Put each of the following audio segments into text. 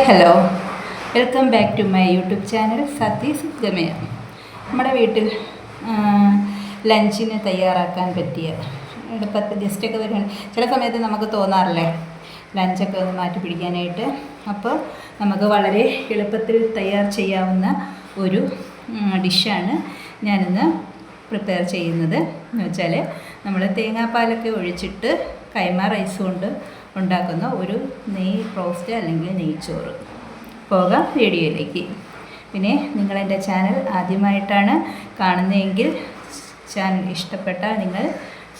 Hello. Welcome back to my YouTube channel Satheesh ഗമയ നമ്മുടെ വീട്ടിൽ ലഞ്ചിന് തയ്യാറാക്കാൻ പറ്റിയ എളുപ്പത്തിൽ ഗസ്റ്റൊക്കെ വരുകയാണ് ചില സമയത്ത് നമുക്ക് തോന്നാറില്ലേ? ലഞ്ചൊക്കെ ഒന്ന് മാറ്റി പിടിക്കാനായിട്ട്. അപ്പോൾ നമുക്ക് വളരെ എളുപ്പത്തിൽ തയ്യാർ ചെയ്യാവുന്ന ഒരു ഡിഷാണ് ഞാനിന്ന് പ്രിപ്പയർ ചെയ്യുന്നത്. എന്ന് വെച്ചാൽ നമ്മൾ തേങ്ങാപ്പാലൊക്കെ ഒഴിച്ചിട്ട് കൈമാ റൈസ് കൊണ്ട് ഉണ്ടാക്കുന്ന ഒരു നെയ് റോസ്റ്റ് അല്ലെങ്കിൽ നെയ്ച്ചോറ്. പോകാം വീഡിയോയിലേക്ക്. പിന്നെ നിങ്ങളെന്റെ ചാനൽ ആദ്യമായിട്ടാണ് കാണുന്നതെങ്കിൽ ചാനൽ ഇഷ്ടപ്പെട്ടാൽ നിങ്ങൾ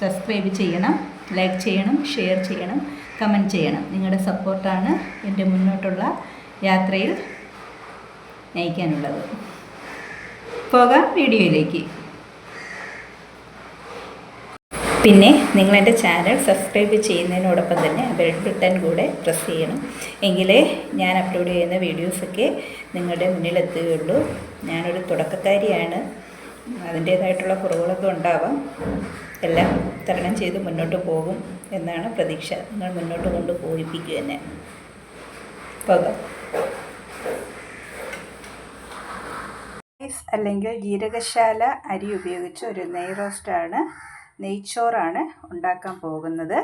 സബ്സ്ക്രൈബ് ചെയ്യണം ലൈക്ക് ചെയ്യണം ഷെയർ ചെയ്യണം കമന്റ് ചെയ്യണം. നിങ്ങളുടെ സപ്പോർട്ടാണ് എന്റെ മുന്നോട്ടുള്ള യാത്രയിൽ നയിക്കാനുള്ളത്. പോകാം വീഡിയോയിലേക്ക്. പിന്നെ നിങ്ങൾ എന്റെ ചാനൽ സബ്സ്ക്രൈബ് ചെയ്യുന്നതിനോടൊപ്പം തന്നെ ബെൽ ബട്ടൺ കൂടെ പ്രസ് ചെയ്യണം. എങ്കിലേ ഞാൻ അപ്ലോഡ് ചെയ്യുന്ന വീഡിയോസൊക്കെ നിങ്ങളുടെ മുന്നിലെത്തുകയുള്ളൂ. ഞാനൊരു തുടക്കക്കാരിയാണ്. അതിന്റേതായിട്ടുള്ള കുറവുകളൊക്കെ ഉണ്ടാവാം. എല്ലാം തരണം ചെയ്ത് മുന്നോട്ട് പോകും എന്നാണ് പ്രതീക്ഷ. നിങ്ങൾ മുന്നോട്ട് കൊണ്ട് പോയിപ്പിക്കുക തന്നെ. അല്ലെങ്കിൽ ജീരകശാല അരി ഉപയോഗിച്ച് ഒരു നെയ് റോസ്റ്റാണ് നെയ്ച്ചോറാണ് ഉണ്ടാക്കാൻ പോകുന്നത്.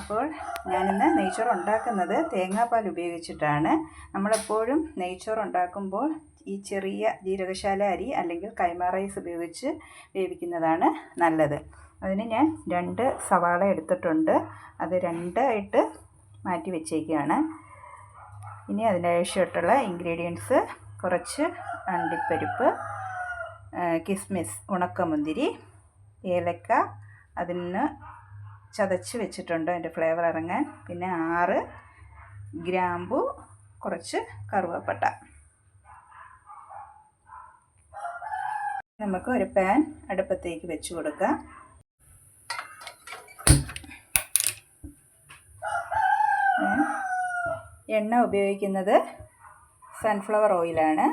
അപ്പോൾ ഞാനിന്ന് നെയ്ച്ചോറ് ഉണ്ടാക്കുന്നത് തേങ്ങാപ്പാൽ ഉപയോഗിച്ചിട്ടാണ്. നമ്മളെപ്പോഴും നെയ്ച്ചോറ് ഉണ്ടാക്കുമ്പോൾ ഈ ചെറിയ ജീരകശാല അരി അല്ലെങ്കിൽ കൈമ റൈസ് ഉപയോഗിച്ച് വേവിക്കുന്നതാണ് നല്ലത്. അതിന് ഞാൻ രണ്ട് സവാള എടുത്തിട്ടുണ്ട്. അത് രണ്ടായിട്ട് മാറ്റി വെച്ചേക്കുകയാണ് ഇനി അതിനാവശ്യമായിട്ടുള്ള ഇൻഗ്രീഡിയൻസ് കുറച്ച് അണ്ടിപ്പരിപ്പ് കിസ്മിസ് ഉണക്കമുന്തിരി ഏലക്ക അതിന് ചതച്ച് വെച്ചിട്ടുണ്ട് അതിന്റെ ഫ്ലേവർ ഇറങ്ങാൻ. പിന്നെ ആറ് ഗ്രാമ്പു കുറച്ച് കറുവപ്പട്ട. നമുക്ക് ഒരു പാൻ അടുപ്പത്തേക്ക് വെച്ച് കൊടുക്കാം. എണ്ണ ഉപയോഗിക്കുന്നത് സൺഫ്ലവർ ഓയിലാണ്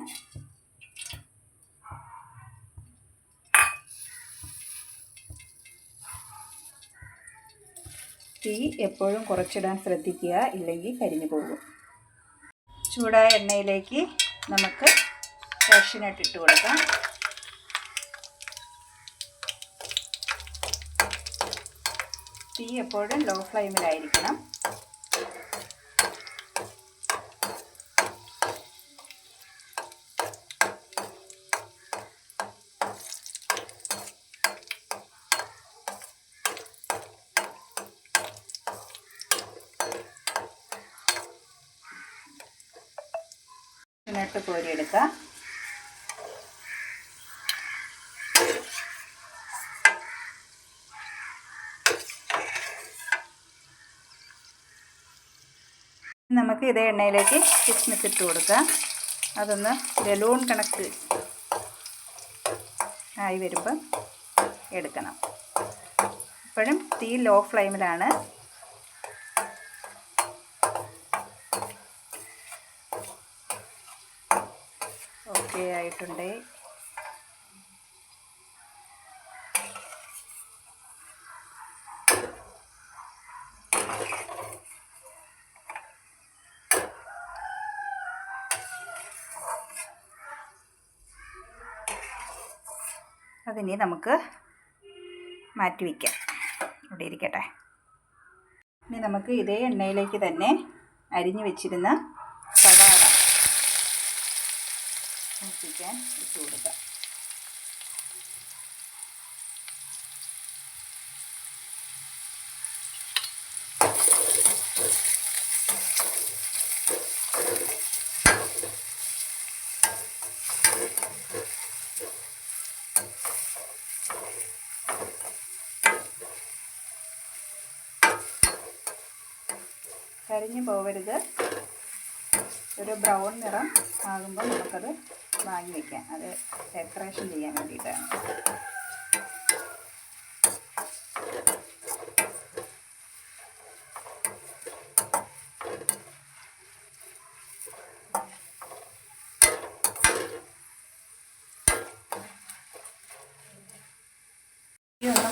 തീ എപ്പോഴും കുറച്ചിടാൻ ശ്രദ്ധിക്കുക ഇല്ലെങ്കിൽ കരിഞ്ഞു പോകും. ചൂടായ എണ്ണയിലേക്ക് നമുക്ക് കാഷ്യൂനട്ട് ഇട്ട് കൊടുക്കാം. തീ എപ്പോഴും ലോ ഫ്ലെയിമിലായിരിക്കണം. കോരിയെടുക്കാം. നമുക്ക് ഇതേ എണ്ണയിലേക്ക് കിസ്മിസ് ഇട്ട് കൊടുക്കാം. അതൊന്ന് ബലൂൺ കണക്ക് ആയി വരുമ്പം എടുക്കണം. ഇപ്പോഴും തീ ലോ ഫ്ലെയിമിലാണ്. ആയിട്ടുണ്ട് അതിനി നമുക്ക് മാറ്റി വയ്ക്കാം ഇവിടെ ഇരിക്കട്ടെ ഇനി നമുക്ക് ഇതേ എണ്ണയിലേക്ക് തന്നെ അരിഞ്ഞു വെച്ചിരുന്ന സവാള മൂപ്പിക്കാൻ ഇട്ട് കൊടുക്കാം. കരിഞ്ഞു പോകരുത്. ഒരു ബ്രൗൺ നിറം ആകുമ്പോൾ നമുക്കത് വാങ്ങി വെക്കാം. അത് ഡെക്കറേഷൻ ചെയ്യാൻ വേണ്ടിയിട്ടാണ്.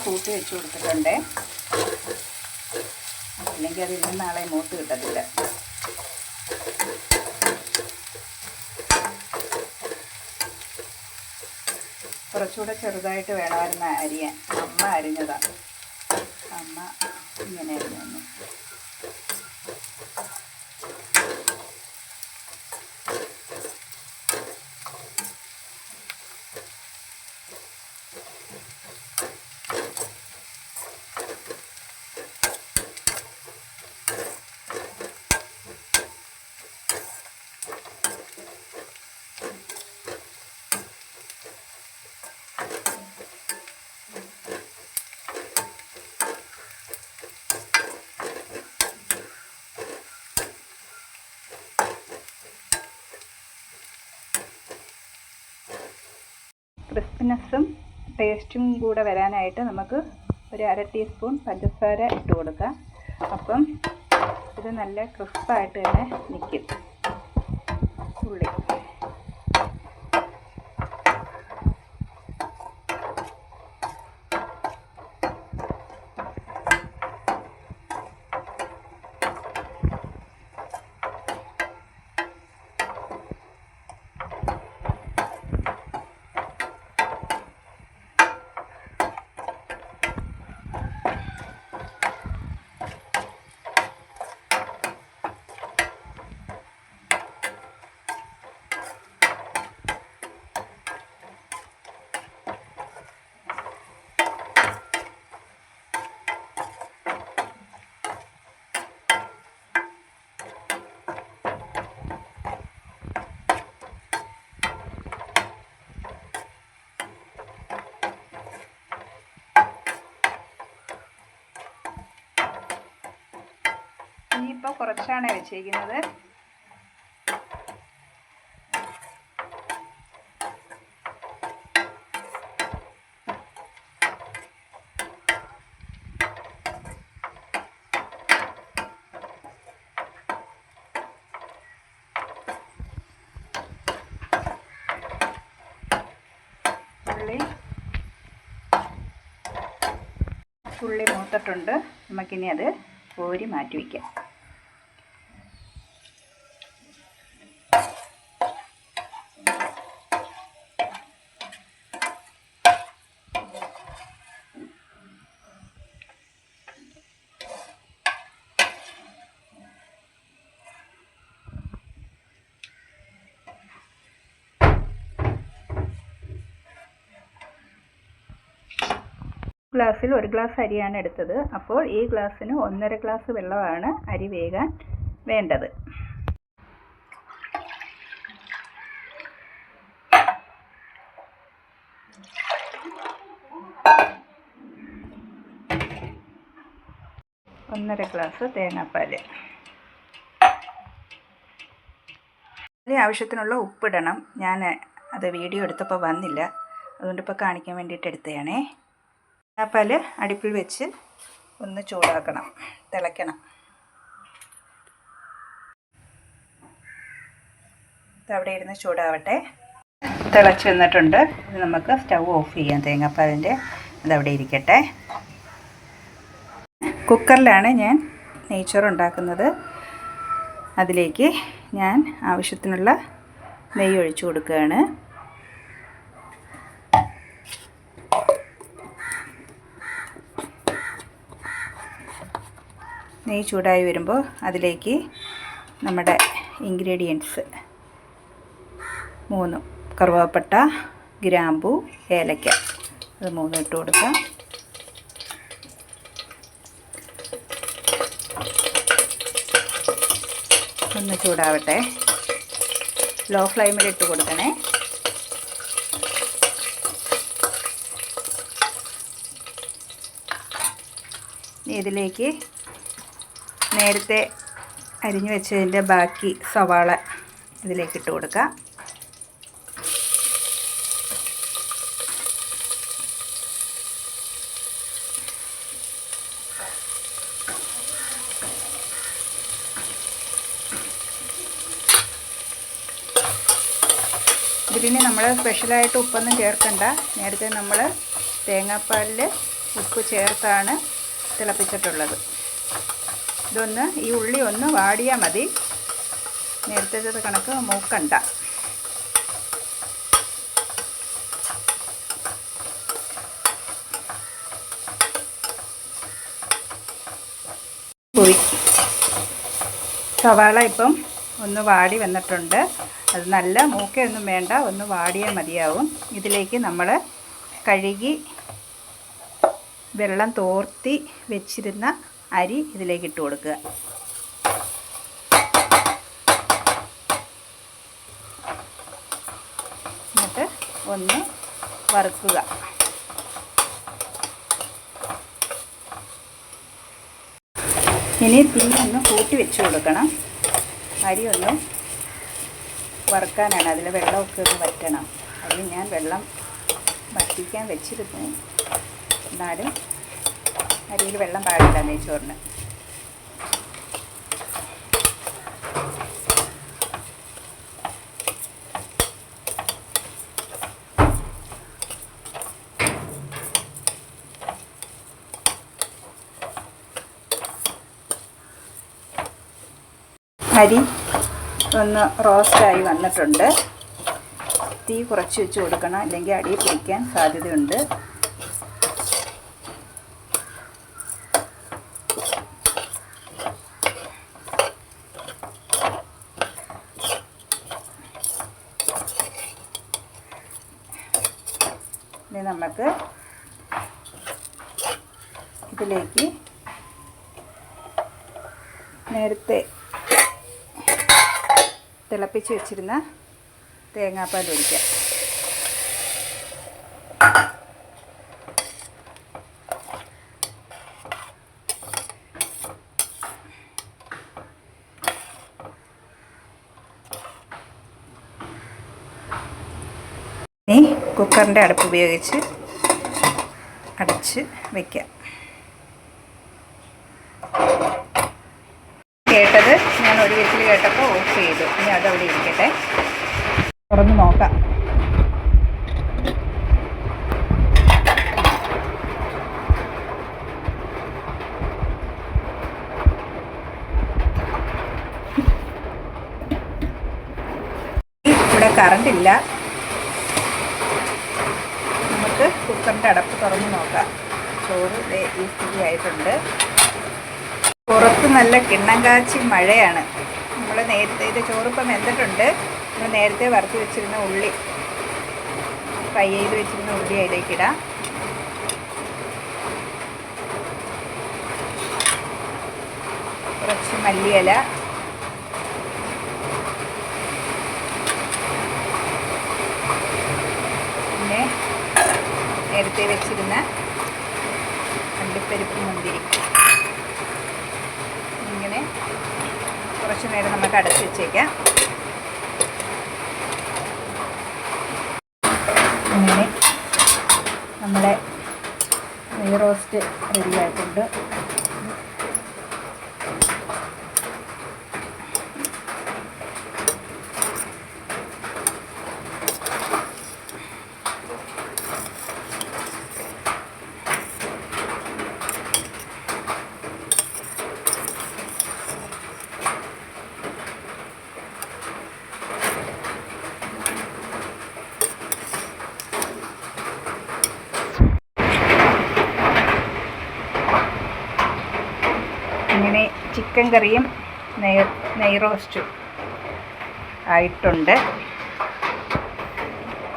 കൂട്ടി വെച്ച് കൊടുത്തിട്ടുണ്ട്. അല്ലെങ്കിൽ അത് ഇന്നും നാളെ മൂത്ത് കിട്ടത്തില്ല. കുറച്ചുകൂടെ ചെറുതായിട്ട് വേണമായിരുന്നു അരിയാൻ. അമ്മ അരിഞ്ഞതാണ് അമ്മ ഇങ്ങനെ അരിഞ്ഞു. ക്രിസ്പിനെസ്സും ടേസ്റ്റും കൂടെ വരാനായിട്ട് നമുക്ക് ഒരു അര ടീസ്പൂൺ പഞ്ചസാര ഇട്ട് കൊടുക്കാം. അപ്പം ഇത് നല്ല ക്രിസ്പായിട്ട് തന്നെ നിൽക്കും ഉള്ളി. ഇനിയിപ്പോൾ കുറച്ചാണ് വെച്ചേക്കുന്നത്. ഉള്ളി. ഉള്ളി മൂത്തിട്ടുണ്ട്. നമുക്കിനി അത് കോരി മാറ്റി വയ്ക്കാം ഗ്ലാസ്സിൽ ഒരു ഗ്ലാസ് അരിയാണ് എടുത്തത്. അപ്പോൾ ഈ ഗ്ലാസ്സിന് ഒന്നര ഗ്ലാസ് വെള്ളമാണ് അരി വേകാൻ വേണ്ടത്. ഒന്നര ഗ്ലാസ് തേങ്ങാപ്പാൽ അതിന് ആവശ്യത്തിനുള്ള ഉപ്പിടണം. ഞാൻ അത് വീഡിയോ എടുത്തപ്പോൾ വന്നില്ല. അതുകൊണ്ട് ഇപ്പോൾ കാണിക്കാൻ വേണ്ടിയിട്ട് എടുത്തതാണേ. തേങ്ങാപ്പാൽ അടുപ്പിൽ വെച്ച് ഒന്ന് ചൂടാക്കണം തിളയ്ക്കണം. അവിടെ ഇരുന്ന് ചൂടാവട്ടെ. തിളച്ച് വന്നിട്ടുണ്ട്. ഇത് നമുക്ക് സ്റ്റൗ ഓഫ് ചെയ്യാം തേങ്ങാപ്പാലിന്റെ. അതവിടെ ഇരിക്കട്ടെ. കുക്കറിലാണ് ഞാൻ നെയ്ച്ചോറ് ഉണ്ടാക്കുന്നത്. അതിലേക്ക് ഞാൻ ആവശ്യത്തിനുള്ള നെയ്യ് ഒഴിച്ചു കൊടുക്കുകയാണ്. നെയ്യ് ചൂടായി വരുമ്പോൾ അതിലേക്ക് നമ്മുടെ ഇൻഗ്രീഡിയൻസ് മൂന്ന് കറുവാപ്പട്ട ഗ്രാമ്പു ഏലക്ക. അത് മൂന്നും ഇട്ട് കൊടുക്കാം. ഒന്ന് ചൂടാവട്ടെ. ലോ ഫ്ലെയിമിൽ ഇട്ട് കൊടുക്കണേ. ഇതിലേക്ക് നേരത്തെ അരിഞ്ഞു വെച്ചതിന്റെ ബാക്കി സവാള ഇതിലേക്ക് ഇട്ട് കൊടുക്കാം. ഇതിന് നമ്മൾ സ്പെഷ്യലായിട്ട് ഉപ്പൊന്നും ചേർക്കണ്ട. നേരത്തെ നമ്മൾ തേങ്ങാപ്പാലിൽ ഉപ്പ് ചേർത്താണ് തിളപ്പിച്ചിട്ടുള്ളത്. ഇതൊന്ന് ഈ ഉള്ളി ഒന്ന് വാടിയാൽ മതി. നേരത്തെ കണക്ക് മൂക്കണ്ട. സവാള ഇപ്പം ഒന്ന് വാടി വന്നിട്ടുണ്ട്. അത് നല്ല മൂക്കയൊന്നും വേണ്ട ഒന്ന് വാടിയാൽ മതിയാവും. ഇതിലേക്ക് നമ്മൾ കഴുകി വെള്ളം തോർത്തി വെച്ചിരുന്ന അരി ഇതിലേക്ക് ഇട്ട് കൊടുക്കുക. എന്നിട്ട് ഒന്ന് വറുക്കുക. ഇനി തീ ഒന്ന് കൂട്ടി വെച്ച് കൊടുക്കണം. അരി ഒന്ന് വറുക്കാനാണ്. അതിൽ വെള്ളമൊക്കെ ഒന്ന് വറ്റണം. അതിൽ ഞാൻ വെള്ളം വറ്റിക്കാൻ വെച്ചിരുന്നു. എന്നാലും അരിയിൽ വെള്ളം പാടില്ല നെയ്ച്ചോറിന്. അരി ഒന്ന് റോസ്റ്റായി വന്നിട്ടുണ്ട്. തീ കുറച്ച് വെച്ച് കൊടുക്കണം. അല്ലെങ്കിൽ അടിയിൽ പിടിക്കാൻ സാധ്യതയുണ്ട്. ഇനി നമുക്ക് ഇതിലേക്ക് നേരത്തെ തിളപ്പിച്ച് വെച്ചിരുന്ന തേങ്ങാപ്പാൽ ഒഴിക്കാം ഇനി കുക്കറിന്റെ അടുപ്പ് ഉപയോഗിച്ച് അടച്ച് വയ്ക്കാം കേട്ടത് ഞാൻ ഒരു വിസിൽ കേട്ടപ്പോൾ ഓഫ് ചെയ്തു. ഇനി അതവിടെ ഇരിക്കട്ടെ. തുറന്ന് നോക്കാം. ഇവിടെ കറണ്ട് ഇല്ല നമുക്ക് കുക്കറിന്റെ അടപ്പ് തുറന്ന് നോക്കാം. ചോറ് ദേ ഈ സ്ഥിതി ആയിട്ടുണ്ട്. പുറത്ത് നല്ല കിണ്ണം കാച്ചി മഴയാണ്. നമ്മൾ നേരത്തെ ഇത് ചോറിപ്പം വെന്തിട്ടുണ്ട്. നമ്മൾ നേരത്തെ വറുത്ത് വെച്ചിരുന്ന ഉള്ളി ഫ്രൈ ചെയ്ത് വെച്ചിരുന്ന ഉള്ളി അതിലേക്കിടാം കുറച്ച് മല്ലിയില പിന്നെ നേരത്തെ വെച്ചിരുന്ന. അണ്ടിപ്പരിപ്പ് മുന്തിരി. ഇങ്ങനെ കുറച്ച് നേരം നമുക്ക് അടച്ച് വെച്ചേക്കാം. അങ്ങനെ നമ്മുടെ നെയ് റോസ്റ്റ് റെഡി ആയിട്ടുണ്ട് ഇങ്ങനെ കറിയും നെയ് നെയ് റോസ്റ്റും ആയിട്ടുണ്ട്.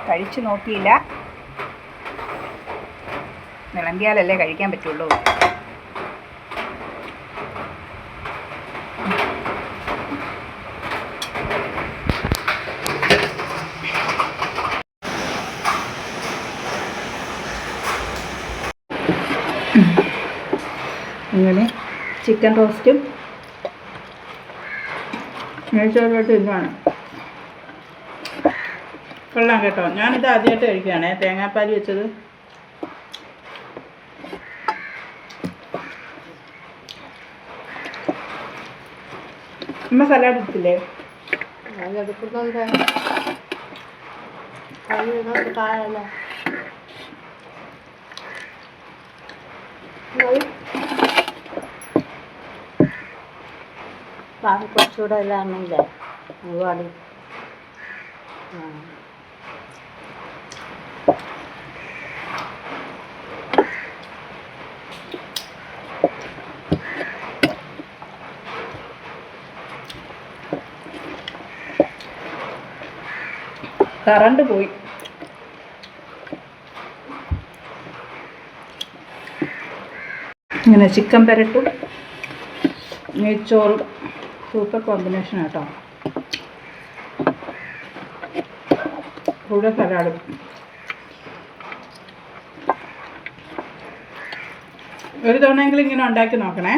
കഴിച്ചു നോക്കിയില്ല. വിളമ്പിയാലല്ലേ കഴിക്കാൻ പറ്റുള്ളൂ. ചിക്കൻ റോസ്റ്റും നെയ്ച്ചോറായിട്ട് ഇതാണ് കൊള്ളാം കേട്ടോ. ഞാനിത് ആദ്യമായിട്ട് കഴിക്കുകയാണേ. തേങ്ങാപ്പാൽ വെച്ചത്. അമ്മ സലാഡ് എടുത്തില്ലേ? അതെടുക്കുന്നുണ്ട് കുറച്ചുകൂടെ ആണെങ്കിലേ ഒരുപാട് കറണ്ട് പോയി. ഇങ്ങനെ ചിക്കൻ പെരട്ടും നെയ്ച്ചോറും. സൂപ്പർ കോമ്പിനേഷൻ കേട്ടോ കൂടെ സലാഡും. ഒരു തവണയെങ്കിലും ഇങ്ങനെ ഉണ്ടാക്കി നോക്കണേ.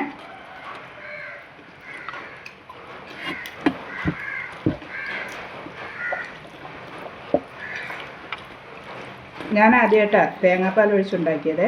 ഞാൻ ആദ്യമായിട്ടാണ് തേങ്ങാപ്പാൽ ഒഴിച്ചുണ്ടാക്കിയത്.